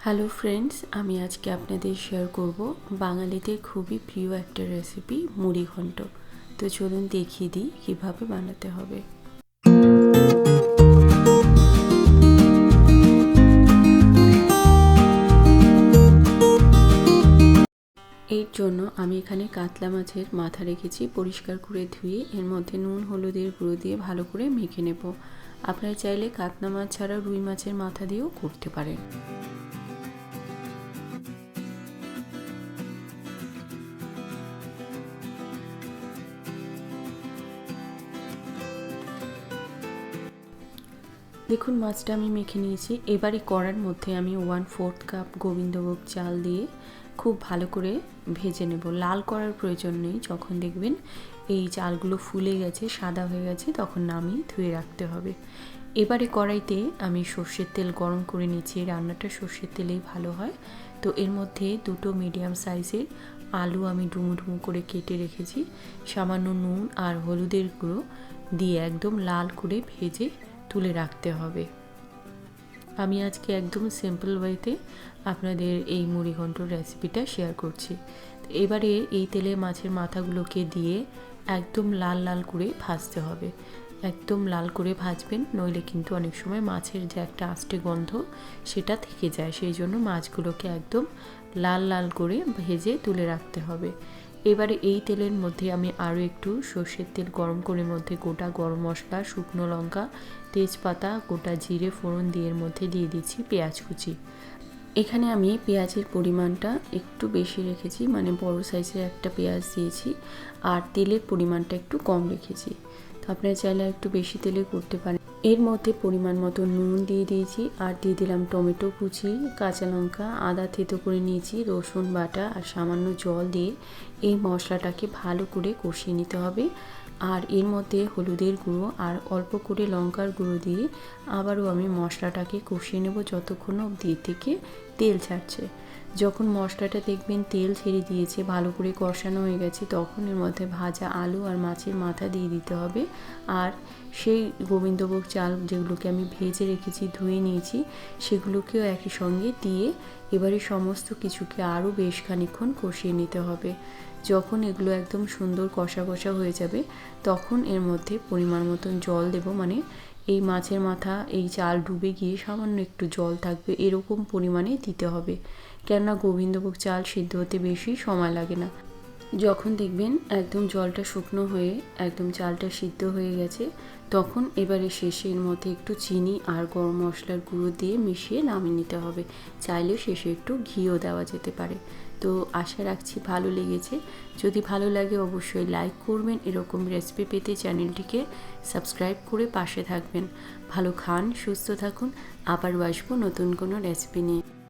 Hello friends আমি আজকে আপনাদের শেয়ার করব বাঙালিদের খুবই প্রিয় একটা রেসিপি মুড়ি ঘন্ট। তো চলুন দেখিয়ে দিই কীভাবে বানাতে হবে। এর জন্য আমি এখানে কাতলা মাছের মাথা রেখেছি, পরিষ্কার করে ধুয়ে, এর মধ্যে নুন, হলুদের গুঁড়ো দিয়ে ভালো করে মেখে নেব। আপনারা চাইলে কাতলা মাছ ছাড়া রুই মাছের মাথা দিয়েও করতে পারেন। দেখুন, মাছটা আমি মেখে নিয়েছি। এবারে কড়ার মধ্যে আমি ওয়ান ফোর্থ কাপ গোবিন্দভোগ চাল দিয়ে খুব ভালো করে ভেজে নেব। লাল করার প্রয়োজন নেই, যখন দেখবেন এই চালগুলো ফুলে গেছে, সাদা হয়ে গেছে, তখন নামিয়ে ধুয়ে রাখতে হবে। এবারে কড়াইতে আমি সর্ষের তেল গরম করে নিচ্ছি রান্নাটা সর্ষের তেলেই ভালো হয়। তো এর মধ্যে দুটো মিডিয়াম সাইজের আলু আমি ডুমু ডুমু করে কেটে রেখেছি। সামান্য নুন আর হলুদের গুঁড়ো দিয়ে একদম লাল করে ভেজে তুলে রাখতে হবে। আমি আজকে একদম সিম্পল ওয়েতে আপনাদের এই মুড়িঘণ্টর রেসিপিটা শেয়ার করছি। এবারে এই তেলে মাছের মাথাগুলোকে দিয়ে একদম লাল লাল করে ভাজতে হবে। একদম লাল করে ভাজবেন, নইলে কিন্তু অনেক সময় মাছের যে একটা আষ্টে গন্ধ সেটা থেকে যায়। সেই জন্য মাছগুলোকে একদম লাল লাল করে ভেজে তুলে রাখতে হবে। এবারে এই তেলের মধ্যে আমি আরও একটু সর্ষের তেল গরম করে মধ্যে গোটা গরম মশলা, শুকনো লঙ্কা, তেজপাতা, গোটা জিরে, ফোড়ন দিয়ে এর মধ্যে দিয়ে দিচ্ছি পেঁয়াজ কুচি। এখানে আমি পেঁয়াজের পরিমাণটা একটু বেশি রেখেছি মানে বড় সাইজের একটা পেঁয়াজ দিয়েছি আর তেলের পরিমাণটা একটু কম রেখেছি। তো আপনারা চাইলে একটু বেশি তেলে করতে পারেন। এর মধ্যে পরিমাণ মতো নুন দিয়ে দিয়েছি আর দিয়ে দিলাম টমেটো কুচি, কাঁচা লঙ্কা, আদা থেতো করে নিয়েছি, রসুন বাটা আর সামান্য জল দিয়ে এই মশলাটাকে ভালো করে কষিয়ে নিতে হবে। আর এর মধ্যে হলুদের গুঁড়ো আর অল্প করে লঙ্কার গুঁড়ো দিয়ে আবারও আমি মশলাটাকে কষিয়ে নেব যতক্ষণ অবধি থেকে তেল ছাড়ছে। যখন মশলাটা দেখবেন তেল ছেড়ে দিয়েছে, ভালো করে কষানো হয়ে গেছে, তখন এর মধ্যে ভাজা আলু আর মাছের মাথা দিয়ে দিতে হবে। আর সেই গোবিন্দভোগ চাল যেগুলোকে আমি ভেজে রেখেছি, ধুয়ে নিয়েছি, সেগুলোকেও একই সঙ্গে দিয়ে এবারে সমস্ত কিছুকে আরও বেশ খানিক্ষণ কষিয়ে নিতে হবে। যখন এগুলো একদম সুন্দর কষা কষা হয়ে যাবে, তখন এর মধ্যে পরিমাণ মতন জল দেব মানে এই মাছের মাথা, এই চাল ডুবে গিয়ে সামান্য একটু জল থাকবে, এরকম পরিমাণে দিতে হবে। কেননা গোবিন্দভোগ চাল সিদ্ধ হতে বেশি সময় লাগে না। যখন দেখবেন একদম জলটা শুকনো হয়ে, একদম চালটা সিদ্ধ হয়ে গেছে, তখন এবারে শেষে এর মধ্যে একটু চিনি আর গরম মশলার গুঁড়ো দিয়ে মিশিয়ে নামিয়ে নিতে হবে। চাইলে শেষে একটু ঘিও দেওয়া যেতে পারে। তো আশা রাখছি ভালো লেগেছে। যদি ভালো লাগে অবশ্যই লাইক করবেন, এরকম রেসিপি পেতে চ্যানেলটিকে সাবস্ক্রাইব করে পাশে থাকবেন। ভালো খান, সুস্থ থাকুন, আবারও আসব নতুন কোনো রেসিপি নিয়ে।